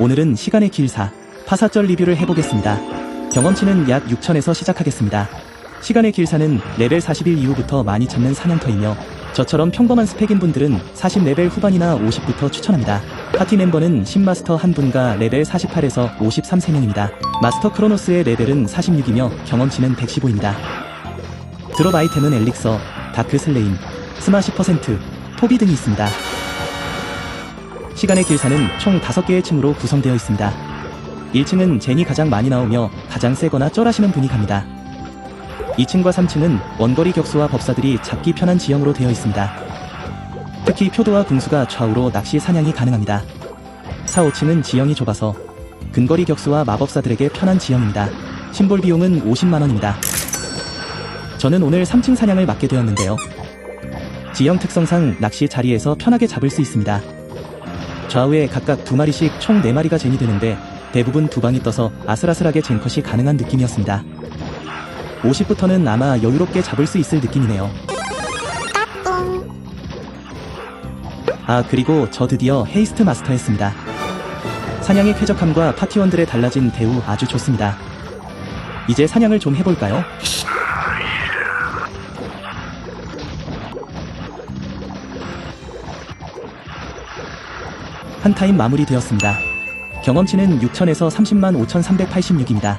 오늘은 시간의 길사, 파사절 리뷰를 해보겠습니다. 경험치는 약 6천에서 시작하겠습니다. 시간의 길사는 레벨 41 이후부터 많이 찾는 사냥터이며 저처럼 평범한 스펙인 분들은 40레벨 후반이나 50부터 추천합니다. 파티 멤버는 신마스터 한 분과 레벨 48에서 53세명입니다. 마스터 크로노스의 레벨은 46이며 경험치는 115입니다. 드롭 아이템은 엘릭서, 다크 슬레임, 스마시 퍼센트, 토비 등이 있습니다. 시간의 길사는 총 5개의 층으로 구성되어 있습니다. 1층은 젠이 가장 많이 나오며 가장 세거나 쩔하시는 분이 갑니다. 2층과 3층은 원거리 격수와 법사들이 잡기 편한 지형으로 되어 있습니다. 특히 표도와 궁수가 좌우로 낚시 사냥이 가능합니다. 4, 5층은 지형이 좁아서 근거리 격수와 마법사들에게 편한 지형입니다. 심볼 비용은 50만원입니다. 저는 오늘 3층 사냥을 맡게 되었는데요. 지형 특성상 낚시 자리에서 편하게 잡을 수 있습니다. 좌우에 각각 두 마리씩 총 4마리가 젠이 되는데 대부분 두 방이 떠서 아슬아슬하게 젠컷이 가능한 느낌이었습니다. 50부터는 아마 여유롭게 잡을 수 있을 느낌이네요. 아, 그리고 저 드디어 헤이스트 마스터 했습니다. 사냥의 쾌적함과 파티원들의 달라진 대우 아주 좋습니다. 이제 사냥을 좀 해볼까요? 한 타임 마무리되었습니다. 경험치는 6천에서 30만 5,386입니다.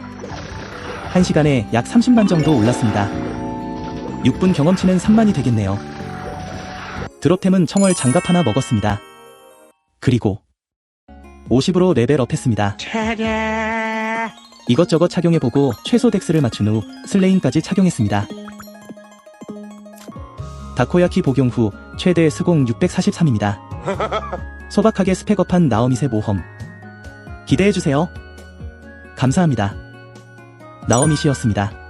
1시간에 약 30만 정도 올랐습니다. 6분 경험치는 3만이 되겠네요. 드롭템은 청월 장갑 하나 먹었습니다. 그리고 50으로 레벨업 했습니다. 이것저것 착용해보고 최소 덱스를 맞춘 후 슬레임까지 착용했습니다. 다코야키 복용 후 최대 스공 643입니다. 소박하게 스펙업한 나오미세 모험. 기대해주세요. 감사합니다. 나오미시였습니다.